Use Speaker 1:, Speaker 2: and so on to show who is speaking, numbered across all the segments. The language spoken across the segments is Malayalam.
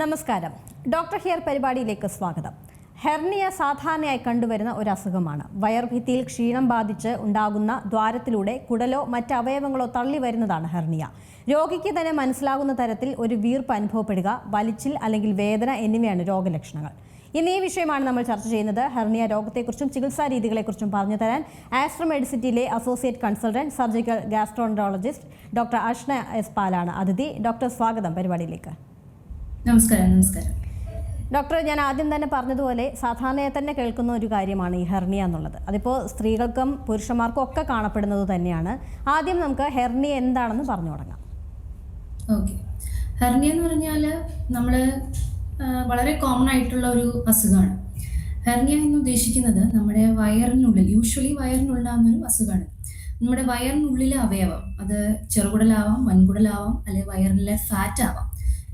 Speaker 1: നമസ്കാരം. ഡോക്ടർ ഹിയർ പരിപാടിയിലേക്ക് സ്വാഗതം. ഹെർണിയ സാധാരണയായി കണ്ടുവരുന്ന ഒരു അസുഖമാണ് വയർഭിത്തിയിൽ ക്ഷീണം ബാധിച്ച് ഉണ്ടാകുന്ന ദ്വാരത്തിലൂടെ കുടലോ മറ്റ് അവയവങ്ങളോ തള്ളി വരുന്നതാണ് ഹെർണിയ. രോഗിക്ക് തന്നെ മനസ്സിലാകുന്ന തരത്തിൽ ഒരു വീർപ്പ് അനുഭവപ്പെടുക വലിച്ചിൽ അല്ലെങ്കിൽ വേദന എന്നിവയാണ് രോഗലക്ഷണങ്ങൾ. ഇന്ന് ഈ വിഷയമാണ് നമ്മൾ ചർച്ച ചെയ്യുന്നത്. ഹെർണിയ രോഗത്തെക്കുറിച്ചും ചികിത്സാ രീതികളെക്കുറിച്ചും പറഞ്ഞു തരാൻ Aster മെഡിസിറ്റിയിലെ associate consultant surgical gastroenterologist doctor Ashna S പാലാണ്. അതിഥി ഡോക്ടർ സ്വാഗതം പരിപാടിയിലേക്ക്.
Speaker 2: നമസ്കാരം നമസ്കാരം.
Speaker 1: ഡോക്ടർ ഞാൻ ആദ്യം തന്നെ പറഞ്ഞതുപോലെ സാധാരണയായി തന്നെ കേൾക്കുന്ന ഒരു കാര്യമാണ് ഈ ഹെർണിയ എന്നുള്ളത്. അതിപ്പോൾ സ്ത്രീകൾക്കും പുരുഷന്മാർക്കും ഒക്കെ കാണപ്പെടുന്നത് തന്നെയാണ്. ആദ്യം നമുക്ക് ഹെർണിയ എന്താണെന്ന് പറഞ്ഞു തുടങ്ങാം.
Speaker 2: ഓക്കെ. ഹെർണിയ എന്ന് പറഞ്ഞാൽ നമ്മൾ വളരെ കോമൺ ആയിട്ടുള്ള ഒരു അസുഖമാണ്. ഹെർണിയ എന്ന് ഉദ്ദേശിക്കുന്നത് നമ്മുടെ വയറിനുള്ളിൽ യൂഷ്വലി വയറിനുണ്ടാകുന്ന ഒരു അസുഖമാണ്. നമ്മുടെ വയറിനുള്ളിലെ അവയവം അത് ചെറുകുടലാവാം വൻകുടലാവാം അല്ലെങ്കിൽ വയറിലെ ഫാറ്റ് ആവാം.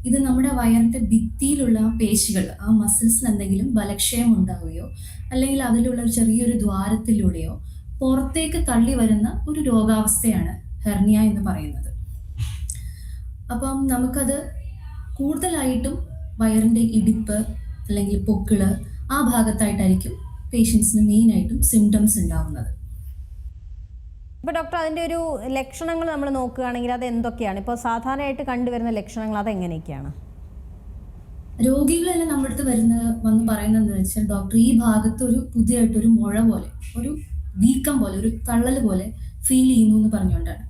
Speaker 2: ഇത് നമ്മുടെ വയറിന്റെ ഭിത്തിയിലുള്ള പേശികൾ ആ മസിൽസിന് എന്തെങ്കിലും ബലക്ഷയം ഉണ്ടാവുകയോ അല്ലെങ്കിൽ അതിലുള്ള ഒരു ചെറിയൊരു ദ്വാരത്തിലൂടെയോ പുറത്തേക്ക് തള്ളി വരുന്ന ഒരു രോഗാവസ്ഥയാണ് ഹെർണിയ എന്ന് പറയുന്നത്. അപ്പം നമുക്കത് കൂടുതലായിട്ടും വയറിന്റെ ഇടിപ്പ് അല്ലെങ്കിൽ പൊക്കിൾ ആ ഭാഗത്തായിട്ടായിരിക്കും പേഷ്യൻസിന് മെയിനായിട്ടും സിംറ്റംസ് ഉണ്ടാവുന്നത്.
Speaker 1: ഇപ്പോൾ ഡോക്ടർ അതിന്റെ ഒരു ലക്ഷണങ്ങൾ നമ്മൾ നോക്കുകയാണെങ്കിൽ അത് എന്തൊക്കെയാണ്? ഇപ്പോൾ സാധാരണയായിട്ട് കണ്ടുവരുന്ന ലക്ഷണങ്ങൾ അത് എങ്ങനെയൊക്കെയാണ്
Speaker 2: രോഗികളെല്ലാം നമ്മുടെ അടുത്ത് വരുന്ന വന്ന് പറയുന്നത് വെച്ചാൽ ഡോക്ടർ ഈ ഭാഗത്ത് ഒരു പുതിയതായിട്ടൊരു മുഴ പോലെ ഒരു വീക്കം പോലെ ഒരു തള്ളൽ പോലെ ഫീൽ ചെയ്യുന്നു എന്ന് പറഞ്ഞുകൊണ്ടാണ്.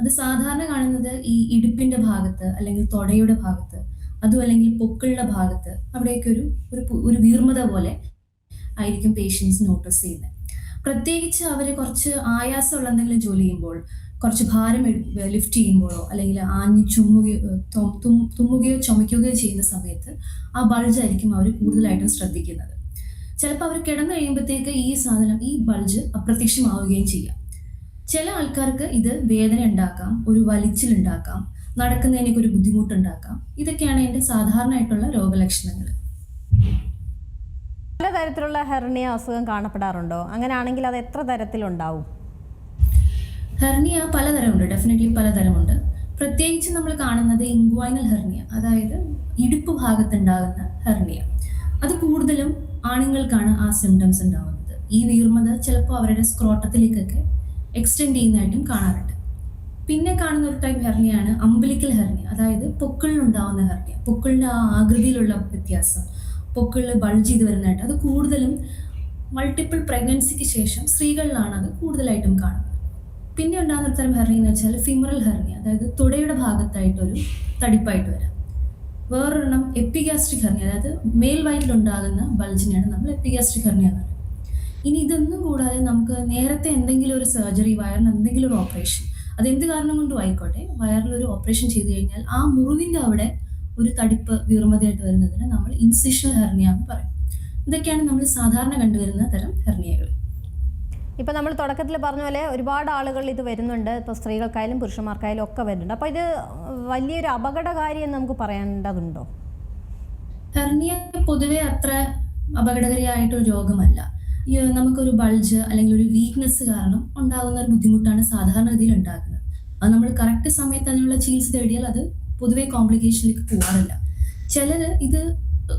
Speaker 2: അത് സാധാരണ കാണുന്നത് ഈ ഇടുപ്പിന്റെ ഭാഗത്ത് അല്ലെങ്കിൽ തൊടയുടെ ഭാഗത്ത് അതും അല്ലെങ്കിൽ പൊക്കളുടെ ഭാഗത്ത് അവിടെയൊക്കെ ഒരു ഒരു ഒരു വീർമത പോലെ ആയിരിക്കും പേഷ്യൻസ് നോട്ടീസ് ചെയ്യുന്നത്. പ്രത്യേകിച്ച് അവർ കുറച്ച് ആയാസമുള്ള എന്തെങ്കിലും ജോലി ചെയ്യുമ്പോൾ കുറച്ച് ഭാരം ലിഫ്റ്റ് ചെയ്യുമ്പോഴോ അല്ലെങ്കിൽ ആഞ്ഞ് ചുമ്മുകയോ തുമ്മുകയോ ചുമയ്ക്കുകയോ ചെയ്യുന്ന സമയത്ത് ആ ബൾജ് ആയിരിക്കും അവർ കൂടുതലായിട്ടും ശ്രദ്ധിക്കുന്നത്. ചിലപ്പോൾ അവർ കിടന്നു കഴിയുമ്പോഴത്തേക്ക് ഈ സാധനം ഈ ബൾജ് അപ്രത്യക്ഷമാവുകയും ചെയ്യാം. ചില ആൾക്കാർക്ക് ഇത് വേദന ഉണ്ടാക്കാം ഒരു വലിച്ചിലുണ്ടാക്കാം നടക്കുന്നതിനൊക്കെ ഒരു ബുദ്ധിമുട്ടുണ്ടാക്കാം ഇതൊക്കെയാണ് എന്റെ സാധാരണയായിട്ടുള്ള രോഗലക്ഷണങ്ങൾ
Speaker 1: പലതരത്തിലുള്ള ഹെർണിയ അസുഖം കാണപ്പെടാറുണ്ടോ? അങ്ങനെയാണെങ്കിൽ അത് എത്ര തരത്തിലുണ്ടാവും?
Speaker 2: ഹെർണിയ പലതരമുണ്ട്. ഡെഫിനറ്റ്ലി പലതരമുണ്ട്. പ്രത്യേകിച്ച് നമ്മൾ കാണുന്നത് ഇൻഗ്വൈനൽ ഹെർണിയ അതായത് ഇടുപ്പ് ഭാഗത്തുണ്ടാകുന്ന ഹെർണിയ. അത് കൂടുതലും ആണുങ്ങൾക്കാണ് ആ സിംറ്റംസ് ഉണ്ടാകുന്നത് ഈ വീർമത ചിലപ്പോൾ അവരുടെ സ്ക്രോട്ടത്തിലേക്കൊക്കെ എക്സ്റ്റെൻഡ് ചെയ്യുന്നതായിട്ടും കാണാറുണ്ട്. പിന്നെ കാണുന്ന ഒരു ടൈപ്പ് ഹെർണിയാണ് അമ്പലിക്കൽ ഹെർണിയ അതായത് പൊക്കിളിനുണ്ടാവുന്ന ഹെർണിയ. പൊക്കിളിന്റെ ആ ആകൃതിയിലുള്ള വ്യത്യാസം. പൊക്കിളിൽ ബൾജ് ചെയ്ത് വരുന്നതായിട്ട്. അത് കൂടുതലും മൾട്ടിപ്പിൾ പ്രഗ്നൻസിക്ക് ശേഷം സ്ത്രീകളിലാണ് അത് കൂടുതലായിട്ടും കാണുന്നത്. പിന്നെ ഉണ്ടാകുന്ന തരം ഹെർണി എന്ന് വെച്ചാൽ ഫിമറൽ ഹെർണി അതായത് തുടയുടെ ഭാഗത്തായിട്ടൊരു തടിപ്പായിട്ട് വരാം. വേറൊരെണ്ണം എപ്പിഗാസ്ട്രിക് ഹെർണി അതായത് മേൽ വയറ്റിലുണ്ടാകുന്ന ബൾജിനെയാണ് നമ്മൾ എപ്പിഗാസ്ട്രിക് ഹെർണി എന്ന് പറയുന്നത്. ഇനി ഇതൊന്നും കൂടാതെ നമുക്ക് നേരത്തെ എന്തെങ്കിലും ഒരു സർജറി വയറിന് എന്തെങ്കിലും ഒരു ഓപ്പറേഷൻ അതെന്ത് കാരണം കൊണ്ടും ആയിക്കോട്ടെ വയറിലൊരു ഓപ്പറേഷൻ ചെയ്തു കഴിഞ്ഞാൽ ആ മുറിവിന്റെ അവിടെ ഒരു തടിപ്പ് വീർമതയായിട്ട് വരുന്നതിന് നമ്മൾ ഇൻസിഷണൽ ഹെർണിയ എന്ന് പറയും. ഇതൊക്കെയാണ് നമ്മൾ സാധാരണ കണ്ടുവരുന്ന തരം ഹെർണിയകൾ
Speaker 1: ഇപ്പോൾ നമ്മൾ തുടക്കത്തിൽ പറഞ്ഞ പോലെ ഒരുപാട് ആളുകൾ ഇത് വരുന്നുണ്ട്. ഇപ്പോൾ സ്ത്രീകൾക്കായാലും പുരുഷന്മാർക്കായാലും ഒക്കെ വരുന്നുണ്ട്. അപ്പോൾ ഇത് വലിയൊരു അപകടകാരി എന്ന് നമുക്ക് പറയേണ്ടതുണ്ടോ?
Speaker 2: ഹെർണിയ പൊതുവെ അത്ര അപകടകാരിയായിട്ടൊരു രോഗമല്ല. നമുക്കൊരു ബൾജ് അല്ലെങ്കിൽ ഒരു വീക്ക്നെസ് കാരണം ഉണ്ടാകുന്ന ഒരു ബുദ്ധിമുട്ടാണ് സാധാരണ സാധാരണഗതിയിൽ ഉണ്ടാകുന്നത്. അത് നമ്മൾ കറക്റ്റ് സമയത്ത് അതിനുള്ള ചികിത്സ തേടിയാൽ അത് പൊതുവെ കോംപ്ലിക്കേഷനിലേക്ക് പോകാറില്ല ചിലർ ഇത്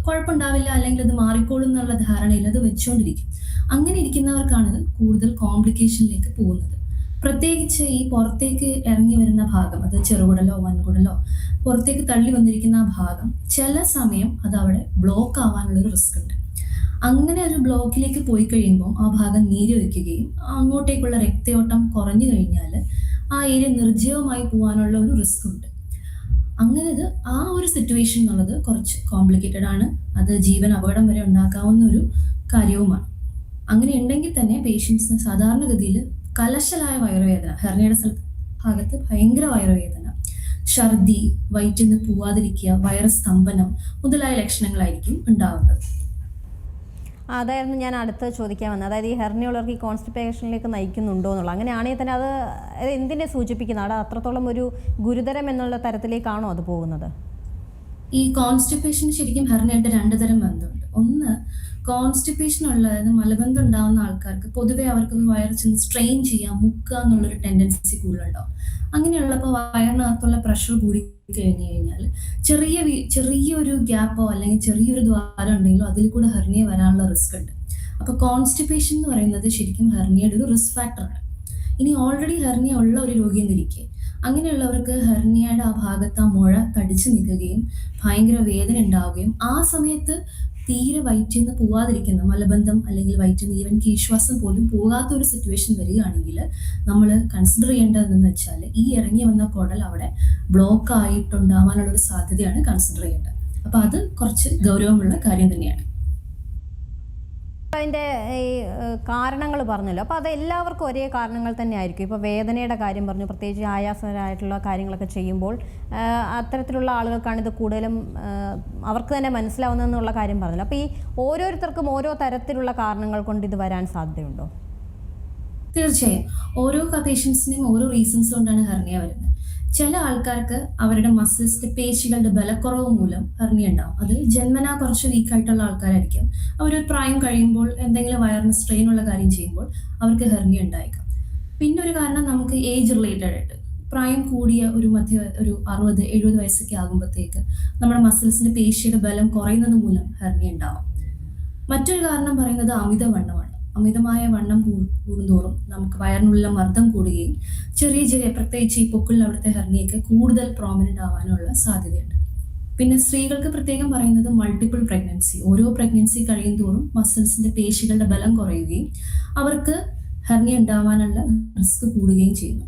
Speaker 2: കുഴപ്പമുണ്ടാവില്ല അല്ലെങ്കിൽ അത് മാറിക്കോളും എന്നുള്ള ധാരണയിൽ അത് വെച്ചുകൊണ്ടിരിക്കും അങ്ങനെ ഇരിക്കുന്നവർക്കാണ് കൂടുതൽ കോംപ്ലിക്കേഷനിലേക്ക് പോകുന്നത്. പ്രത്യേകിച്ച് ഈ പുറത്തേക്ക് ഇറങ്ങി വരുന്ന ഭാഗം അത് ചെറുകുടലോ വൻകുടലോ പുറത്തേക്ക് തള്ളി വന്നിരിക്കുന്ന ആ ഭാഗം ചില സമയം അത് അവിടെ ബ്ലോക്ക് ആവാനുള്ള ഒരു റിസ്ക് ഉണ്ട്. അങ്ങനെ ഒരു ബ്ലോക്കിലേക്ക് പോയി കഴിയുമ്പോൾ ആ ഭാഗം നീര് വയ്ക്കുകയും അങ്ങോട്ടേക്കുള്ള രക്തയോട്ടം കുറഞ്ഞു കഴിഞ്ഞാൽ ആ ഏരിയ നിർജീവമായി പോകാനുള്ള ഒരു റിസ്ക് ഉണ്ട്. അങ്ങനെ ഇത് ആ ഒരു സിറ്റുവേഷൻ എന്നുള്ളത് കുറച്ച് കോംപ്ലിക്കേറ്റഡ് ആണ്. അത് ജീവൻ അപകടം വരെ ഉണ്ടാക്കാവുന്ന ഒരു കാര്യവുമാണ്. അങ്ങനെ ഉണ്ടെങ്കിൽ തന്നെ പേഷ്യൻസിന് സാധാരണഗതിയിൽ കലശലായ വയറുവേദന ഹെർണിയുടെ സ്ഥലത്ത് ഭാഗത്ത് ഭയങ്കര വയറുവേദന ഛർദി വയറ്റിൽ നിന്ന് പോവാതിരിക്കുക വയറ് സ്തംഭനം മുതലായ ലക്ഷണങ്ങളായിരിക്കും ഉണ്ടാവുന്നത്.
Speaker 1: അതായിരുന്നു ഞാൻ അടുത്ത് ചോദിക്കാൻ വന്നത്. അതായത് ഈ ഹെർണിയുള്ളവർക്ക് ഈ കോൺസ്റ്റിപ്പേഷനിലേക്ക് നയിക്കുന്നുണ്ടോ എന്നുള്ളത്. അങ്ങനെയാണെങ്കിൽ തന്നെ അത് അത് എന്തിനെ സൂചിപ്പിക്കുന്നത്? അവിടെ അത്രത്തോളം ഒരു ഗുരുതരം എന്നുള്ള തരത്തിലേക്കാണോ അത് പോകുന്നത്?
Speaker 2: ഈ കോൺസ്റ്റിപ്പേഷൻ ശരിക്കും ഹെർണിയായിട്ട് രണ്ട് തരം ബന്ധമുണ്ട്. ഒന്ന് കോൺസ്റ്റിപ്പേഷൻ ഉള്ള അതായത് മലബന്ധം ഉണ്ടാകുന്ന ആൾക്കാർക്ക്. പൊതുവെ അവർക്ക് വയർ ചെന്ന് സ്ട്രെയിൻ ചെയ്യാം മുക്കുക എന്നുള്ളൊരു ടെൻഡൻസി കൂടുതലുണ്ടാവും. അങ്ങനെയുള്ളപ്പോൾ വയറിനകത്തുള്ള പ്രഷർ കൂടി കഴിഞ്ഞു കഴിഞ്ഞാൽ ചെറിയ ചെറിയൊരു ഗ്യാപ്പോ അല്ലെങ്കിൽ ചെറിയൊരു ദ്വാരം ഉണ്ടെങ്കിലും അതിൽ കൂടെ ഹെർണിയ വരാനുള്ള റിസ്ക് ഉണ്ട്. അപ്പോൾ കോൺസ്റ്റിപ്പേഷൻ എന്ന് പറയുന്നത് ശരിക്കും ഹെർണിയയുടെ ഒരു റിസ്ക് ഫാക്ടറാണ് ഇനി ഓൾറെഡി ഹെർണിയ ഉള്ള ഒരു രോഗി എന്നിരിക്കെ അങ്ങനെയുള്ളവർക്ക് ഹെർണിയയുടെ ആ ഭാഗത്ത് ആ മുഴ തടിച്ചു നിൽക്കുകയും ഭയങ്കര വേദന ഉണ്ടാവുകയും ആ സമയത്ത് തീരെ വയറ്റിൽ നിന്ന് പോവാതിരിക്കുന്ന മലബന്ധം അല്ലെങ്കിൽ വയറ്റിൽ നിന്ന് ഈവൻ കീശ്വാസം പോലും പോകാത്ത ഒരു സിറ്റുവേഷൻ വരികയാണെങ്കിൽ നമ്മൾ കൺസിഡർ ചെയ്യേണ്ടതെന്ന് വെച്ചാൽ ഈ ഇറങ്ങി വന്ന കുടൽ അവിടെ ബ്ലോക്ക് ആയിട്ടുണ്ടാവാനുള്ള ഒരു സാധ്യതയാണ് കൺസിഡർ ചെയ്യേണ്ടത്. അപ്പോൾ അത് കുറച്ച് ഗൗരവമുള്ള കാര്യം തന്നെയാണ്.
Speaker 1: അതിന്റെ ഈ കാരണങ്ങൾ പറഞ്ഞല്ലോ. അപ്പോൾ അത് എല്ലാവർക്കും ഒരേ കാരണങ്ങൾ തന്നെ ആയിരിക്കും ഇപ്പോൾ വേദനയുടെ കാര്യം പറഞ്ഞു പ്രത്യേകിച്ച് ആയാസകരമായിട്ടുള്ള കാര്യങ്ങളൊക്കെ ചെയ്യുമ്പോൾ അത്തരത്തിലുള്ള ആളുകൾക്കാണ് ഇത് കൂടുതലും അവർക്ക് തന്നെ മനസ്സിലാവുന്നതെന്നുള്ള കാര്യം പറഞ്ഞല്ലോ. അപ്പോൾ ഈ ഓരോരുത്തർക്കും ഓരോ തരത്തിലുള്ള കാരണങ്ങൾ കൊണ്ട് ഇത് വരാൻ സാധ്യതയുണ്ടോ?
Speaker 2: തീർച്ചയായും. ഓരോ പേഷ്യൻസിനും ഓരോ റീസൺസ് കൊണ്ടാണ് ഹെർണിയ വരുന്നത്. ചില ആൾക്കാർക്ക് അവരുടെ മസിൽസ് പേശികളുടെ ബലക്കുറവ് മൂലം ഹെർണിയ ഉണ്ടാവും അത് ജന്മനാ കുറച്ച് വീക്കായിട്ടുള്ള ആൾക്കാരായിരിക്കും. അവരൊരു പ്രായം കഴിയുമ്പോൾ എന്തെങ്കിലും വയറിന് സ്ട്രെയിൻ ഉള്ള കാര്യം ചെയ്യുമ്പോൾ അവർക്ക് ഹെർണിയ ഉണ്ടായേക്കാം. പിന്നെ ഒരു കാരണം നമുക്ക് ഏജ് റിലേറ്റഡ് ആയിട്ട്. പ്രായം കൂടിയ ഒരു മധ്യ ഒരു അറുപത് എഴുപത് വയസ്സൊക്കെ ആകുമ്പോഴത്തേക്ക് നമ്മുടെ മസിൽസിന്റെ പേശിയുടെ ബലം കുറയുന്നത് മൂലം ഹെർണിയ ഉണ്ടാവും. മറ്റൊരു കാരണം പറയുന്നത് അമിതവണ്ണമാണ് അമിതമായ വണ്ണം കൂടുന്തോറും നമുക്ക് വയറിനുള്ള മർദ്ദം കൂടുകയും ചെറിയ ചെറിയ പ്രത്യേകിച്ച് ഈ പൊക്കിളിൽ അവിടുത്തെ ഹെർണിയൊക്കെ കൂടുതൽ പ്രോമിനന്റ് ആവാനുള്ള സാധ്യതയുണ്ട്. പിന്നെ സ്ത്രീകൾക്ക് പ്രത്യേകം പറയുന്നത് മൾട്ടിപ്പിൾ പ്രഗ്നൻസി ഓരോ പ്രഗ്നൻസി കഴിയും തോറും മസിൽസിന്റെ പേശികളുടെ ബലം കുറയുകയും അവർക്ക് ഹെർണിയ ഉണ്ടാവാനുള്ള റിസ്ക് കൂടുകയും ചെയ്യുന്നു.